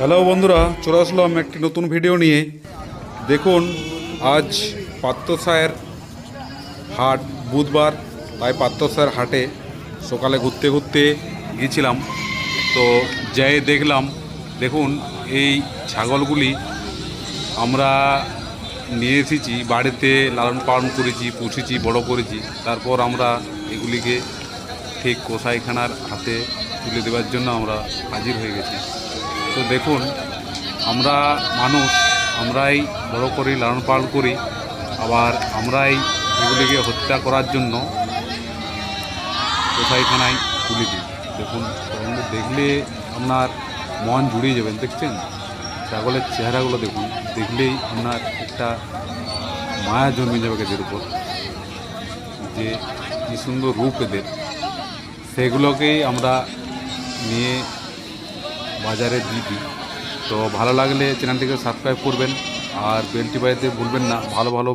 Hello বন্ধুরা, চলে আসলাম একটি নতুন ভিডিও নিয়ে। দেখুন, আজ পাত্রসায়ের হাট বুধবার, তাই পাত্রসায়ের হাটে সকালে ঘুরতে ঘুরতে গিয়েছিলাম। তো যাই দেখলাম, দেখুন, এই ছাগলগুলি আমরা নিয়ে এসেছি, বাড়িতে লালন পালন করেছি, পুষেছি, বড় করেছি। তারপর আমরা এগুলিকে ঠিক কসাইখানার হাতে তুলে দেওয়ার জন্য আমরা হাজির হয়ে গেছি। তো দেখুন, আমরা মানুষ, আমরাই বড় করি, লালন পালন করি, আবার আমরাই এগুলিকে হত্যা করার জন্য কোথায়খানায় তুলে দিই। দেখুন দেখলে আপনার মন জুড়িয়ে যাবেন দেখছেন? ছাগলের চেহারাগুলো দেখুন, দেখলেই আপনার একটা মায়া জন্মে যাবে এদের উপর। যে কি সুন্দর রূপ এদের। সেগুলোকেই আমরা নিয়ে বাজারে দিদি তো ভালো লাগলে চ্যানেলটিকে সাবস্ক্রাইব করবেন। আর বেলটি বাড়িতে ভুলবেন না। ভালো ভালো